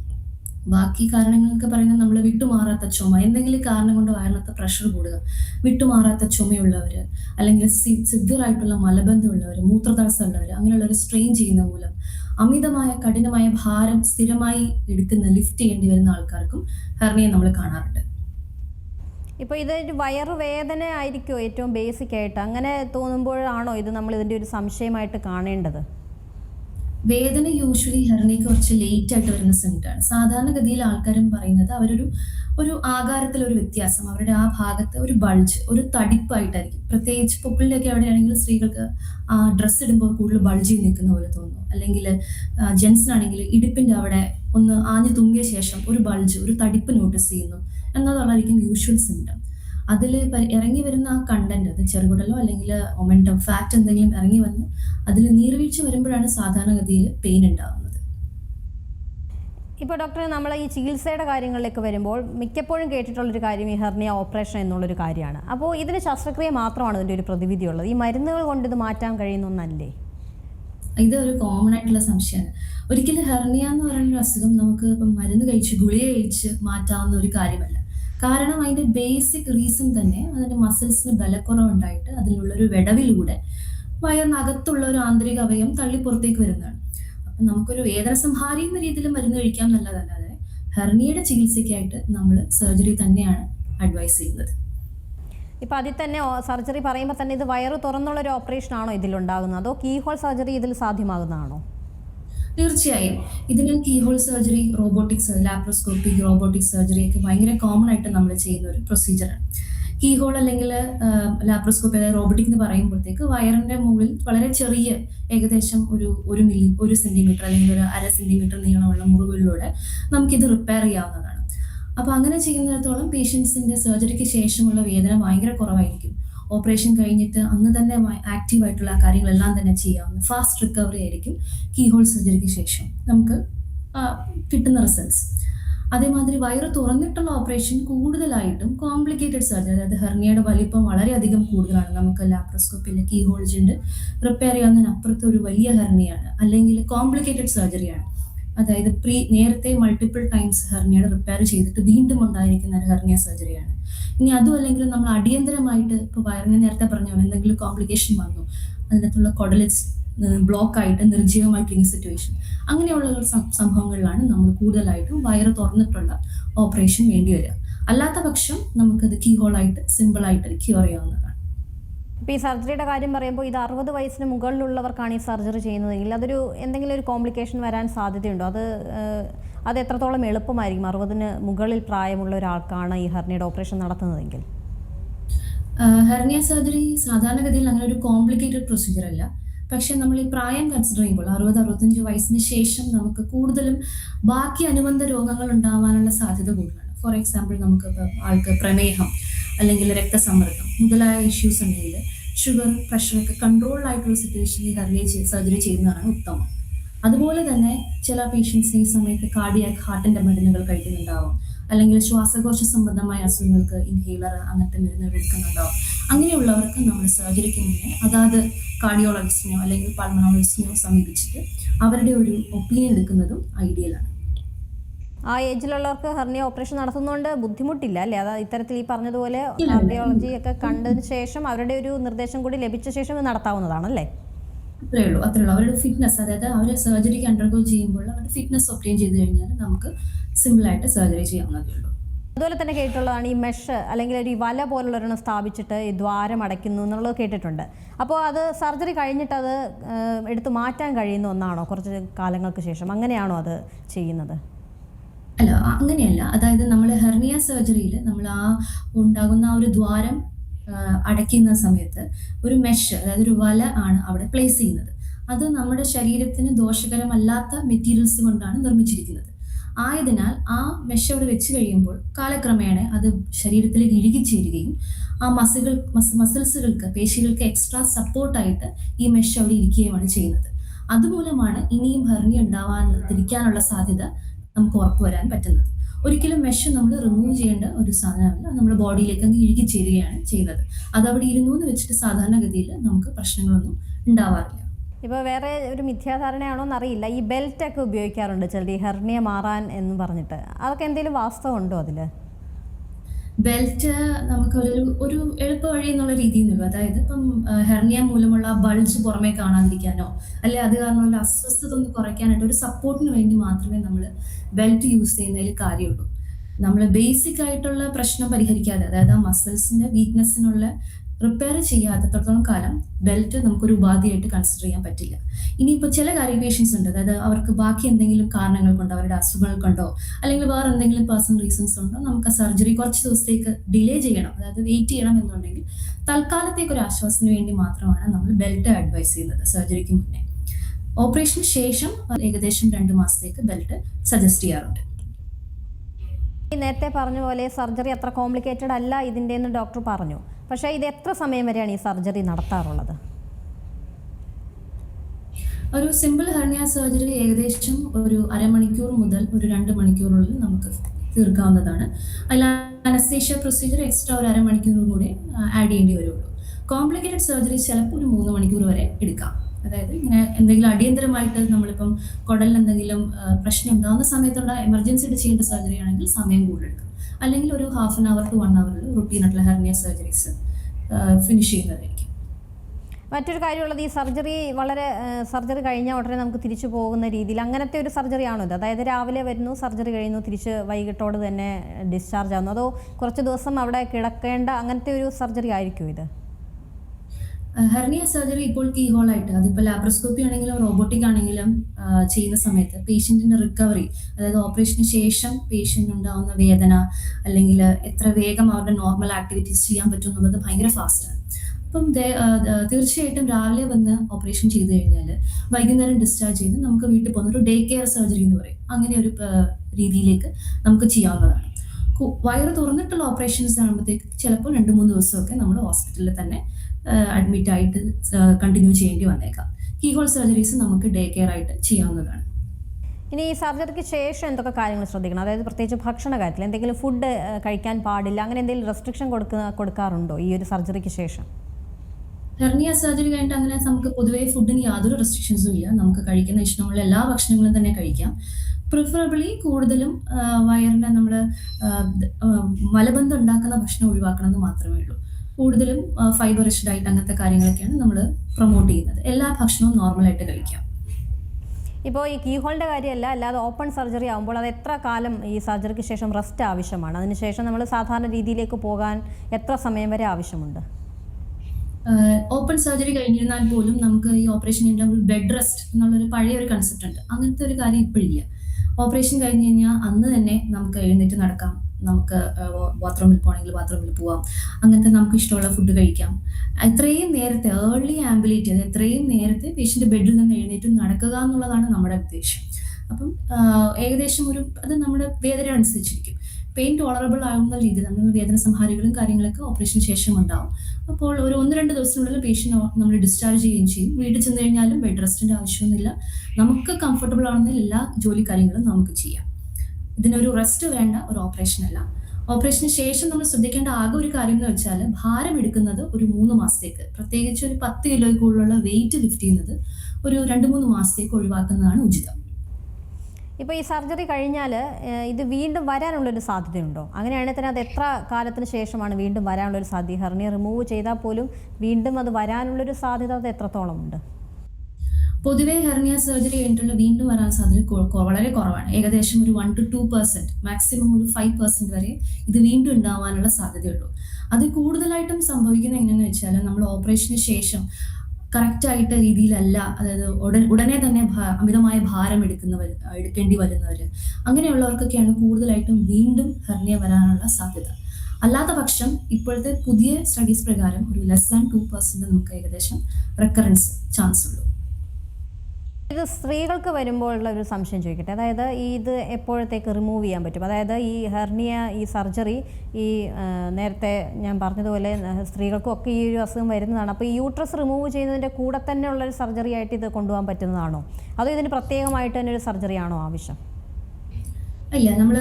Speaker 2: ബാക്കി കാരണങ്ങൾക്ക് പറയുന്നത് നമ്മൾ വിട്ടുമാറാത്ത ചുമ. എന്തെങ്കിലും കാരണം കൊണ്ട് വയറിനകത്ത് പ്രഷർ കൂടുക. വിട്ടുമാറാത്ത ചുമയുള്ളവർ അല്ലെങ്കിൽ സിവിയർ ആയിട്ടുള്ള മലബന്ധമുള്ളവർ മൂത്രതടസ്സമുള്ളവർ അങ്ങനെയുള്ളവർ സ്ട്രെയിൻ ചെയ്യുന്ന മൂലം അമിതമായ കഠിനമായ ഭാരം സ്ഥിരമായി എടുക്കുന്ന ലിഫ്റ്റ് ചെയ്യേണ്ടി വരുന്ന ആൾക്കാർക്കും ഹെർണിയ നമ്മൾ കാണാറുണ്ട്.
Speaker 1: ഇപ്പോൾ ഇത് വയറുവേദന ആയിരിക്കുമോ ഏറ്റവും ബേസിക് ആയിട്ട്. അങ്ങനെ തോന്നുമ്പോഴാണോ ഇത് നമ്മൾ ഇതിന്റെ ഒരു സംശയമായിട്ട് കാണേണ്ടത്?
Speaker 2: വേദന യൂഷ്വലി ഹെർണിക്ക് കുറച്ച് ലേറ്റ് ആയിട്ട് വരുന്ന സിംറ്റമാണ് സാധാരണഗതിയിൽ ആൾക്കാരും പറയുന്നത് അവരൊരു ഒരു ആകാരത്തിൽ ഒരു വ്യത്യാസം. അവരുടെ ആ ഭാഗത്ത് ഒരു ബൾജ് ഒരു തടിപ്പായിട്ടായിരിക്കും. പ്രത്യേകിച്ച് പൊക്കിളിലൊക്കെ എവിടെയാണെങ്കിൽ സ്ത്രീകൾക്ക് ആ ഡ്രസ്സ് ഇടുമ്പോൾ കൂടുതൽ ബൾജി നിൽക്കുന്ന പോലെ തോന്നുന്നു അല്ലെങ്കിൽ ജെൻസിനാണെങ്കിൽ ഇടുപ്പിന്റെ അവിടെ ഒന്ന് ആഞ്ഞു തൂങ്ങിയ ശേഷം ഒരു ബൾജ് ഒരു തടിപ്പ് നോട്ടീസ് ചെയ്യുന്നു. എന്നതായിരിക്കും യൂഷ്വൽ സിംറ്റം അതിൽ ഇറങ്ങി വരുന്ന ആ കണ്ടന്റ് അത് ചെറുകുടലോ അല്ലെങ്കിൽ ഒമെന്റം ഫാറ്റ് എന്തെങ്കിലും ഇറങ്ങി വന്ന് അതിൽ നീർവീഴ്ച വരുമ്പോഴാണ് സാധാരണഗതിയിൽ പെയിൻ ഉണ്ടാകുന്നത്
Speaker 1: ഇപ്പോൾ ഡോക്ടർ നമ്മൾ ഈ ചികിത്സയുടെ കാര്യങ്ങളിലേക്ക് വരുമ്പോൾ മിക്കപ്പോഴും കേട്ടിട്ടുള്ളൊരു കാര്യം ഈ ഹെർണിയ ഓപ്പറേഷൻ എന്നുള്ളൊരു കാര്യമാണ്. അപ്പോൾ ഇതിന് ശസ്ത്രക്രിയ മാത്രമാണ് ഇതിന്റെ ഒരു പ്രതിവിധി ഉള്ളത് ഈ മരുന്നുകൾ കൊണ്ട് ഇത് മാറ്റാൻ കഴിയുന്നൊന്നല്ലേ?
Speaker 2: ഇത് ഒരു കോമൺ ആയിട്ടുള്ള സംശയമാണ്. ഒരിക്കലും ഹെർണിയ എന്ന് പറയുന്ന ഒരു അസുഖം നമുക്ക് ഇപ്പം മരുന്ന് കഴിച്ച് ഗുളിക കഴിച്ച് മാറ്റാവുന്ന ഒരു കാര്യമല്ല. കാരണം അതിന്റെ ബേസിക് റീസൺ തന്നെ അതിന്റെ മസിൽസിന് ബലക്കുറവുണ്ടായിട്ട് അതിലുള്ളൊരു വിടവിലൂടെ വയറിനകത്തുള്ള ഒരു ആന്തരിക അവയം തള്ളി പുറത്തേക്ക് വരുന്നതാണ്. അപ്പം നമുക്കൊരു വേദന സംഹാരി എന്ന രീതിയിൽ മരുന്ന് കഴിക്കാം നല്ലതല്ലാതെ ഹെർണിയുടെ ചികിത്സയ്ക്കായിട്ട് നമ്മൾ സർജറി തന്നെയാണ് അഡ്വൈസ് ചെയ്യുന്നത്.
Speaker 1: ഇപ്പൊ അതിൽ തന്നെ സർജറി പറയുമ്പോൾ തന്നെ ഇത് വയറ് തുറന്നുള്ള ഒരു ഓപ്പറേഷൻ ആണോ ഇതിലുണ്ടാകുന്നത്? അതോ കീ ഹോൾ സർജറി ഇതിൽ സാധ്യമാകുന്നതാണോ?
Speaker 2: തീർച്ചയായും. ഇതിന് keyhole surgery robotics laparoscopic robotic surgery ഒക്കെ ഭയങ്കര കോമൺ ആയിട്ട് നമ്മൾ ചെയ്യുന്ന ഒരു പ്രൊസീജിയറാണ് കീഹോൾ അല്ലെങ്കിൽ ലാപ്രോസ്കോപ്പി അതായത് റോബോട്ടിക് എന്ന് പറയുമ്പോഴത്തേക്ക് വയറിന്റെ മുകളിൽ വളരെ ചെറിയ ഏകദേശം ഒരു ഒരു മില്ലി ഒരു സെന്റിമീറ്റർ അല്ലെങ്കിൽ ഒരു അര സെന്റിമീറ്റർ നീളമുള്ള മുറിവുകളിലൂടെ നമുക്കിത് റിപ്പയർ ചെയ്യാവുന്നതാണ്. അപ്പോൾ അങ്ങനെ ചെയ്യുന്നിടത്തോളം പേഷ്യൻസിന്റെ സർജറിക്ക് ശേഷമുള്ള വേദന ഭയങ്കര കുറവായിരിക്കും. ഓപ്പറേഷൻ കഴിഞ്ഞിട്ട് അന്ന് തന്നെ ആക്റ്റീവായിട്ടുള്ള കാര്യങ്ങളെല്ലാം തന്നെ ചെയ്യാവുന്ന ഫാസ്റ്റ് റിക്കവറി ആയിരിക്കും കീഹോൾ സർജറിക്ക് ശേഷം നമുക്ക് കിട്ടുന്ന റിസൾട്ട്സ് അതേമാതിരി വയറ് തുറന്നിട്ടുള്ള ഓപ്പറേഷൻ കൂടുതലായിട്ടും കോംപ്ലിക്കേറ്റഡ് സർജറി അതായത് ഹെർണിയയുടെ വലിപ്പം വളരെയധികം കൂടുതലാണ്. നമുക്ക് ലാപ്രോസ്കോപ്പിന്റെ കീ ഹോൾസ് റിപ്പയർ ചെയ്യാവുന്നതിനപ്പുറത്ത് ഒരു വലിയ ഹെർണിയാണ് അല്ലെങ്കിൽ കോംപ്ലിക്കേറ്റഡ് സർജറിയാണ് അതായത് പ്രീ നേരത്തെ മൾട്ടിപ്പിൾ ടൈംസ് ഹെർണിയുടെ റിപ്പയർ ചെയ്തിട്ട് വീണ്ടും ഉണ്ടായിരിക്കുന്ന ഒരു ഹെർണിയ സർജറിയാണ് ഇനി അതും അല്ലെങ്കിൽ നമ്മൾ അടിയന്തരമായിട്ട് ഇപ്പോൾ വയറിന് നേരത്തെ പറഞ്ഞ പോലെ എന്തെങ്കിലും കോംപ്ലിക്കേഷൻ വന്നു. അതിനകത്തുള്ള ബ്ലോക്ക് ആയിട്ട് നിർജീവമായിട്ടിരിക്കുന്ന സിറ്റുവേഷൻ അങ്ങനെയുള്ള സംഭവങ്ങളിലാണ് നമ്മൾ കൂടുതലായിട്ടും വയറ് തുറന്നിട്ടുള്ള ഓപ്പറേഷൻ വേണ്ടി വരിക. അല്ലാത്ത പക്ഷം നമുക്കത് കീ ഹോളായിട്ട് സിമ്പിളായിട്ട് ക്യൂർ ചെയ്യാവുന്നതാണ്.
Speaker 1: ഇപ്പോൾ ഈ സർജറിയുടെ കാര്യം പറയുമ്പോൾ ഇത് അറുപത് വയസ്സിന് മുകളിലുള്ളവർക്കാണ് ഈ സർജറി ചെയ്യുന്നതെങ്കിൽ അതൊരു എന്തെങ്കിലും ഒരു കോംപ്ലിക്കേഷൻ വരാൻ സാധ്യതയുണ്ടോ? അത് അത് എത്രത്തോളം എളുപ്പമായിരിക്കും? അറുപതിന് മുകളിൽ പ്രായമുള്ള ഒരാൾക്കാണ് ഈ ഹെർണിയുടെ ഓപ്പറേഷൻ നടത്തുന്നതെങ്കിൽ?
Speaker 2: ഹെർണിയ സർജറി സാധാരണഗതിയിൽ അങ്ങനെ ഒരു കോംപ്ലിക്കേറ്റഡ് പ്രൊസീജിയർ അല്ല. പക്ഷെ നമ്മൾ ഈ പ്രായം കൺസിഡർ ചെയ്യുമ്പോൾ അറുപത് അറുപത്തഞ്ച് വയസ്സിന് ശേഷം നമുക്ക് കൂടുതലും ബാക്കി അനുബന്ധ രോഗങ്ങൾ ഉണ്ടാവാനുള്ള സാധ്യത കൂടുതലാണ്. ഫോർ എക്സാമ്പിൾ നമുക്ക് ആൾക്ക് പ്രമേഹം. അല്ലെങ്കിൽ രക്തസമ്മർദ്ദം മുതലായ ഇഷ്യൂസ് ഉണ്ടെങ്കിൽ ഷുഗർ പ്രഷറൊക്കെ കൺട്രോൾഡ് ആയിട്ടുള്ള സിറ്റുവേഷനിൽ ഹെർണിയ സർജറി ചെയ്യുന്നതാണ് ഉത്തമം. അതുപോലെ തന്നെ ചില പേഷ്യൻസ് ഈ സമയത്ത് കാർഡിയാക് ഹാർട്ടിന്റെ മരുന്നുകൾ കഴിക്കുന്നുണ്ടാവും. അല്ലെങ്കിൽ ശ്വാസകോശ സംബന്ധമായ അസുഖങ്ങൾക്ക് ഇൻഹേലർ അങ്ങനത്തെ മരുന്നുകൾ എടുക്കുന്നുണ്ടാവും. അങ്ങനെയുള്ളവർക്ക് നമ്മൾ സർജറിക്ക് മുന്നേ അതാത് കാർഡിയോളജിസ്റ്റിനെയോ അല്ലെങ്കിൽ പൾമണോളജിസ്റ്റിനെയോ സമീപിച്ചിട്ട് അവരുടെ ഒരു ഒപ്പീനിയൻ എടുക്കുന്നതും ഐഡിയലാണ്
Speaker 1: ആ ഏജിലുള്ളവർക്ക് ഹെർണിയ ഓപ്പറേഷൻ നടത്തുന്നതുകൊണ്ട് ബുദ്ധിമുട്ടില്ല അല്ലേ? അതാ ഇത്തരത്തിൽ ഈ പറഞ്ഞതുപോലെ കാർഡിയോളജി ഒക്കെ കണ്ടതിന് ശേഷം അവരുടെ ഒരു നിർദ്ദേശം കൂടി ലഭിച്ച ശേഷം ഇത് നടത്താവുന്നതാണല്ലേ?
Speaker 2: അത്രേ ഉള്ളൂ അത്രേ ഉള്ളൂ. അവരുടെ ഫിറ്റ്നസ് അതായത് അവർ സർജറിക്ക് അണ്ടർഗോ ചെയ്യുമ്പോൾ അവരുടെ ഫിറ്റ്നസ് ഒപ്റ്റെയിൻ ചെയ്ത് കഴിഞ്ഞാൽ നമുക്ക് സിമ്പിളായിട്ട് സർജറി ചെയ്യാവുന്നതേ ഉള്ളൂ.
Speaker 1: അതുപോലെ തന്നെ കേട്ടിട്ടുള്ളതാണ് ഈ മെഷ് അല്ലെങ്കിൽ ഒരു വല പോലുള്ള ഒരെണ്ണം സ്ഥാപിച്ചിട്ട് ഈ ദ്വാരം അടയ്ക്കുന്നു എന്നുള്ളത് കേട്ടിട്ടുണ്ട്. അപ്പോൾ അത് സർജറി കഴിഞ്ഞിട്ട് അത് എടുത്ത് മാറ്റാൻ കഴിയുന്ന ഒന്നാണോ കുറച്ച് കാലങ്ങൾക്ക് ശേഷം? അങ്ങനെയാണോ അത് ചെയ്യുന്നത്?
Speaker 2: അല്ല അങ്ങനെയല്ല. അതായത് നമ്മൾ ഹെർണിയ സർജറിയിൽ നമ്മൾ ആ ഉണ്ടാകുന്ന ആ ഒരു ദ്വാരം അടയ്ക്കുന്ന സമയത്ത് ഒരു മെഷ് അതായത് ഒരു വല ആണ് അവിടെ പ്ലേസ് ചെയ്യുന്നത്. അത് നമ്മുടെ ശരീരത്തിന് ദോഷകരമല്ലാത്ത മെറ്റീരിയൽസ് കൊണ്ടാണ് നിർമ്മിച്ചിരിക്കുന്നത്. ആയതിനാൽ ആ മെഷ് അവിടെ വെച്ച് കഴിയുമ്പോൾ കാലക്രമേണ അത് ശരീരത്തിലേക്ക് ഇഴുകിച്ചേരുകയും ആ മസിലുകൾ മസിൽസുകൾക്ക് പേശികൾക്ക് എക്സ്ട്രാ സപ്പോർട്ടായിട്ട് ഈ മെഷ് അവിടെ ഇരിക്കുകയുമാണ് ചെയ്യുന്നത്. അതുമൂലമാണ് ഇനിയും ഹെർണി ഉണ്ടാവാതിരിക്കാനുള്ള സാധ്യത നമുക്ക് ഉറപ്പുവരാൻ പറ്റുന്നത്. ഒരിക്കലും മെഷ് നമ്മൾ റിമൂവ് ചെയ്യേണ്ട ഒരു സാധനമല്ല. നമ്മുടെ ബോഡിയിലേക്ക് അങ്ങ് ഇഴുകി ചേരുകയാണ് ചെയ്യുന്നത് അത് അവിടെ ഇരുന്നു എന്ന് വെച്ചിട്ട് സാധാരണഗതിയിൽ നമുക്ക് പ്രശ്നങ്ങളൊന്നും ഉണ്ടാവാറില്ല.
Speaker 1: ഇപ്പോൾ വേറെ ഒരു മിഥ്യാധാരണയാണോ എന്നറിയില്ല. ഈ ബെൽറ്റ് ഒക്കെ ഉപയോഗിക്കാറുണ്ട്. ഈ ഹെർണിയ മാറാൻ എന്ന് പറഞ്ഞിട്ട്. അതൊക്കെ എന്തെങ്കിലും വാസ്തവം ഉണ്ടോ അതിൽ
Speaker 2: ബെൽറ്റ് നമുക്ക് ഒരു ഒരു എളുപ്പ വഴി എന്നുള്ള രീതിയിൽ നിന്നു അതായത് ഇപ്പം ഹെർണിയ മൂലമുള്ള ബൾജ് പുറമേ കാണാതിരിക്കാനോ അല്ലെ അത് കാരണമുള്ള അസ്വസ്ഥത ഒന്ന് കുറയ്ക്കാനായിട്ട് ഒരു സപ്പോർട്ടിന് വേണ്ടി മാത്രമേ നമ്മൾ ബെൽറ്റ് യൂസ് ചെയ്യുന്നതിൽ കാര്യമുള്ളൂ. നമ്മൾ ബേസിക് ആയിട്ടുള്ള പ്രശ്നം പരിഹരിക്കാതെ അതായത് ആ മസിൽസിന്റെ വീക്ക്നെസ്സിനുള്ള റിപ്പയർ ചെയ്യാത്തത്രത്തോളം കാലം ബെൽറ്റ് നമുക്കൊരു ഉപാധിയായിട്ട് കൺസിഡർ ചെയ്യാൻ പറ്റില്ല. ഇനിയിപ്പോൾ ചില കാര്യവേഷൻസ് ഉണ്ട്. അതായത് അവർക്ക് ബാക്കി എന്തെങ്കിലും കാരണങ്ങൾ കൊണ്ടോ അവരുടെ അസുഖങ്ങൾ കൊണ്ടോ അല്ലെങ്കിൽ വേറെ എന്തെങ്കിലും പേഴ്സണൽ റീസൺസ് ഉണ്ടോ നമുക്ക് സർജറി കുറച്ച് ദിവസത്തേക്ക് ഡിലേ ചെയ്യണം. അതായത് വെയിറ്റ് ചെയ്യണം എന്നുണ്ടെങ്കിൽ തൽക്കാലത്തേക്ക് ഒരു ആശ്വാസത്തിന് വേണ്ടി മാത്രമാണ് നമ്മൾ ബെൽറ്റ് അഡ്വൈസ് ചെയ്യുന്നത് സർജറിക്ക് മുന്നേ. ഓപ്പറേഷന് ശേഷം ഏകദേശം രണ്ട് മാസത്തേക്ക് ബെൽറ്റ് സജസ്റ്റ് ചെയ്യാറുണ്ട്.
Speaker 1: നേരത്തെ പറഞ്ഞ പോലെ സർജറി അത്ര കോംപ്ലിക്കേറ്റഡ് അല്ല ഇതിന്റെ ഡോക്ടർ പറഞ്ഞു. പക്ഷേ ഇത് എത്ര സമയം വരെയാണ് ഈ സർജറി നടത്താറുള്ളത്?
Speaker 2: ഒരു സിമ്പിൾ ഹെർണിയ സർജറി ഏകദേശം ഒരു അരമണിക്കൂർ മുതൽ ഒരു രണ്ട് മണിക്കൂറിനുള്ളിൽ നമുക്ക് തീർക്കാവുന്നതാണ്. അല്ല അനസ്തേഷ്യ പ്രൊസീജിയർ എക്സ്ട്രാ ഒരു അരമണിക്കൂറും കൂടെ ആഡ് ചെയ്യേണ്ടി വരുള്ളൂ. കോംപ്ലിക്കേറ്റഡ് സർജറി ചിലപ്പോൾ ഒരു മൂന്ന് മണിക്കൂർ വരെ എടുക്കാം. അതായത് ഇങ്ങനെ എന്തെങ്കിലും അടിയന്തരമായിട്ട് നമ്മളിപ്പം കുടലിന് എന്തെങ്കിലും പ്രശ്നം ഉണ്ടാകുന്ന സമയത്തുള്ള എമർജൻസി ചെയ്യേണ്ട സർജറി ആണെങ്കിൽ സമയം കൂടുതലെടുക്കും അല്ലെങ്കിൽ ഒരു half an hour two one അവറിൽ routine ആയിട്ടുള്ള ഹെർണിയ സർജറീസ് ഫിനിഷ് ചെയ്യുന്നതായിരിക്കും.
Speaker 1: മറ്റൊരു കാര്യമുള്ളത് ഈ സർജറി വളരെ സർജറി കഴിഞ്ഞ ഉടനെ നമുക്ക് തിരിച്ചു പോകുന്ന രീതിയിൽ അങ്ങനത്തെ ഒരു സർജറി ആണോ ഇത്? അതായത് രാവിലെ വരുന്നു സർജറി കഴിയുന്നു തിരിച്ച് വൈകിട്ടോട് തന്നെ ഡിസ്ചാർജ് ആവുന്നു. അതോ കുറച്ച് ദിവസം അവിടെ കിടക്കേണ്ട അങ്ങനത്തെ ഒരു സർജറി ആയിരിക്കും ഇത്?
Speaker 2: ഹെർണിയ സർജറി ഇപ്പോൾ കീ ഹോളായിട്ട്. അതിപ്പോൾ ലാപ്രോസ്കോപ്പി ആണെങ്കിലും റോബോട്ടിക് ആണെങ്കിലും ചെയ്യുന്ന സമയത്ത് പേഷ്യന്റിന്റെ റിക്കവറി അതായത് ഓപ്പറേഷന് ശേഷം പേഷ്യന്റ് ഉണ്ടാവുന്ന വേദന അല്ലെങ്കിൽ എത്ര വേഗം അവരുടെ നോർമൽ ആക്ടിവിറ്റീസ് ചെയ്യാൻ പറ്റും എന്നുള്ളത് ഭയങ്കര ഫാസ്റ്റാണ് അപ്പം തീർച്ചയായിട്ടും രാവിലെ വന്ന് ഓപ്പറേഷൻ ചെയ്ത് കഴിഞ്ഞാൽ വൈകുന്നേരം ഡിസ്ചാർജ് ചെയ്ത് നമുക്ക് വീട്ടിൽ പോകുന്ന ഒരു ഡേ കെയർ സർജറി എന്ന് പറയും. അങ്ങനെ ഒരു രീതിയിലേക്ക് നമുക്ക് ചെയ്യാവുന്നതാണ്. വയറ് തുറന്നിട്ടുള്ള ഓപ്പറേഷൻസ് ആകുമ്പോഴത്തേക്ക് ചിലപ്പോൾ രണ്ട് മൂന്ന് ദിവസമൊക്കെ നമ്മൾ ഹോസ്പിറ്റലിൽ തന്നെ അഡ്മിറ്റ് ആയിട്ട് കണ്ടിന്യൂ ചെയ്യേണ്ടി വന്നേക്കാം. കീഹോൾ സർജറീസ് നമുക്ക് ഡേ കെയർ ആയിട്ട് ചെയ്യാവുന്നതാണ്.
Speaker 1: ഇനി ഈ സർജറിക്ക് ശേഷം എന്തൊക്കെ കാര്യങ്ങൾ ശ്രദ്ധിക്കണം? അതായത് പ്രത്യേകിച്ച് ഭക്ഷണ കാര്യത്തിൽ എന്തെങ്കിലും ഫുഡ് കഴിക്കാൻ പാടില്ല അങ്ങനെ എന്തെങ്കിലും റെസ്ട്രിക്ഷൻ കൊടുക്കുക കൊടുക്കാറുണ്ടോ ഈ ഒരു സർജറിക്ക് ശേഷം?
Speaker 2: ഹെർണിയ സർജറി കഴിഞ്ഞിട്ട് അങ്ങനെ നമുക്ക് പൊതുവേ ഫുഡിന് യാതൊരു റെസ്ട്രിക്ഷൻസും ഇല്ല. നമുക്ക് കഴിക്കുന്ന ഇഷ്ടമുള്ള എല്ലാ ഭക്ഷണങ്ങളും തന്നെ കഴിക്കാം. പ്രിഫറബിളി കൂടുതലും വയറിനെ നമ്മൾ മലബന്ധം ഉണ്ടാക്കുന്ന ഭക്ഷണം ഒഴിവാക്കണം എന്ന് മാത്രമേ ഉള്ളൂ. കൂടുതലും ഫൈബർ റിച്ച് ഡയറ്റ് അങ്ങനത്തെ കാര്യങ്ങളൊക്കെയാണ് നമ്മൾ പ്രൊമോട്ട് ചെയ്യുന്നത്. എല്ലാ ഭക്ഷണവും നോർമലായിട്ട് കഴിക്കാം.
Speaker 1: ഇപ്പോൾ ഈ കീഹോളിന്റെ കാര്യമല്ല അല്ലാതെ ഓപ്പൺ സർജറി ആകുമ്പോൾ അത് എത്ര കാലം ഈ സർജറിക്ക് ശേഷം റെസ്റ്റ് ആവശ്യമാണ്? അതിനുശേഷം നമ്മൾ സാധാരണ രീതിയിലേക്ക് പോകാൻ എത്ര സമയം വരെ ആവശ്യമുണ്ട്?
Speaker 2: ഓപ്പൺ സർജറി കഴിഞ്ഞിരുന്നാൽ പോലും നമുക്ക് ഈ ഓപ്പറേഷൻ കഴിഞ്ഞാൽ ബെഡ് റെസ്റ്റ് എന്നുള്ളൊരു പഴയ ഒരു കൺസെപ്റ്റ് ഉണ്ട്. അങ്ങനത്തെ ഒരു കാര്യം ഇപ്പോഴില്ല. ഓപ്പറേഷൻ കഴിഞ്ഞ് കഴിഞ്ഞാൽ അന്ന് തന്നെ നമുക്ക് എഴുന്നേറ്റ് നടക്കാം. നമുക്ക് ബാത്റൂമിൽ പോകണമെങ്കിൽ ബാത്റൂമിൽ പോവാം. അങ്ങനത്തെ നമുക്ക് ഇഷ്ടമുള്ള ഫുഡ് കഴിക്കാം. എത്രയും നേരത്തെ ഏർലി ആംബിലിറ്റി എത്രയും നേരത്തെ പേഷ്യന്റ് ബെഡിൽ നിന്ന് എഴുന്നേറ്റ് നടക്കുക എന്നുള്ളതാണ് നമ്മുടെ ഉദ്ദേശം. അപ്പം ഏകദേശം ഒരു അത് നമ്മുടെ വേദന അനുസരിച്ചിരിക്കും. പെയിൻ ടോളറബിൾ ആകുന്ന രീതിയിൽ നമ്മൾ വേദന സംഹാരികളും കാര്യങ്ങളൊക്കെ ഓപ്പറേഷന് ശേഷം ഉണ്ടാവും. അപ്പോൾ ഒരു ഒന്ന് രണ്ട് ദിവസത്തിനുള്ളിൽ പേഷ്യന്റ് നമ്മൾ ഡിസ്ചാർജ് ചെയ്യുകയും ചെയ്യും. വീട്ടിൽ ചെന്ന് കഴിഞ്ഞാലും ബെഡ് റെസ്റ്റിന്റെ ആവശ്യമൊന്നുമില്ല. നമുക്ക് കംഫർട്ടബിൾ ആവുന്ന എല്ലാ ജോലി കാര്യങ്ങളും നമുക്ക് ചെയ്യാം. ഇതിനൊരു റെസ്റ്റ് വേണ്ട ഒരു ഓപ്പറേഷൻ അല്ല. ഓപ്പറേഷന് ശേഷം നമ്മൾ ശ്രദ്ധിക്കേണ്ട ആകെ ഒരു കാര്യം എന്ന് വെച്ചാൽ ഭാരം എടുക്കുന്നത് ഒരു മൂന്ന് മാസത്തേക്ക്. പ്രത്യേകിച്ച് ഒരു പത്ത് കിലോയ്ക്ക് കൂടുതലുള്ള വെയിറ്റ് ലിഫ്റ്റ് ചെയ്യുന്നത് ഒരു രണ്ട് മൂന്ന് മാസത്തേക്ക് ഒഴിവാക്കുന്നതാണ് ഉചിതം.
Speaker 1: ഇപ്പോൾ ഈ സർജറി കഴിഞ്ഞാൽ ഇത് വീണ്ടും വരാനുള്ള വരാനുള്ളൊരു സാധ്യതയുണ്ടോ? അങ്ങനെയാണെങ്കിൽ തന്നെ അത് എത്ര കാലത്തിന് ശേഷമാണ് വീണ്ടും വരാനുള്ള ഒരു സാധ്യത? ഹെർണിയ റിമൂവ് ചെയ്താൽ പോലും വീണ്ടും അത് വരാനുള്ളൊരു സാധ്യത അത് എത്രത്തോളം ഉണ്ട്
Speaker 2: പൊതുവെ ഹെർണിയ സർജറി കഴിഞ്ഞിട്ടുള്ള വീണ്ടും വരാൻ സാധ്യത വളരെ കുറവാണ്. ഏകദേശം ഒരു one two two percent maximum ഒരു ഫൈവ് പെർസെന്റ് വരെ ഇത് വീണ്ടും ഉണ്ടാവാനുള്ള സാധ്യതയുള്ളൂ. അത് കൂടുതലായിട്ടും സംഭവിക്കുന്നത് എങ്ങനെയെന്ന് വെച്ചാൽ നമ്മൾ ഓപ്പറേഷന് ശേഷം കറക്റ്റായിട്ട് രീതിയിലല്ല അതായത് ഉടൻ ഉടനെ തന്നെ അമിതമായ ഭാരം എടുക്കുന്നവർ എടുക്കേണ്ടി വരുന്നവർ അങ്ങനെയുള്ളവർക്കൊക്കെയാണ് കൂടുതലായിട്ടും വീണ്ടും ഹെർണിയ വരാനുള്ള സാധ്യത. അല്ലാത്ത പക്ഷം ഇപ്പോഴത്തെ പുതിയ സ്റ്റഡീസ് പ്രകാരം ഒരു ലെസ് ദാൻ ടു പെർസെന്റ് നമുക്ക് ഏകദേശം റെക്കറൻസ് ചാൻസ് ഉള്ളൂ.
Speaker 1: ഇത് സ്ത്രീകൾക്ക് വരുമ്പോഴുള്ള ഒരു സംശയം ചോദിക്കട്ടെ. അതായത് ഇത് എപ്പോഴത്തേക്ക് റിമൂവ് ചെയ്യാൻ പറ്റും? അതായത് ഈ ഹെർണിയ ഈ സർജറി ഈ നേരത്തെ ഞാൻ പറഞ്ഞതുപോലെ സ്ത്രീകൾക്കൊക്കെ ഈ ഒരു അസുഖം വരുന്നതാണ്. അപ്പോൾ ഈ യൂട്രസ് റിമൂവ് ചെയ്യുന്നതിന്റെ കൂടെ തന്നെ ഉള്ളൊരു സർജറി ആയിട്ട് ഇത് കൊണ്ടുപോകാൻ പറ്റുന്നതാണോ? അതോ ഇതിന് പ്രത്യേകമായിട്ട് തന്നെ ഒരു സർജറി ആണോ ആവശ്യം?
Speaker 2: ഇല്ല നമ്മൾ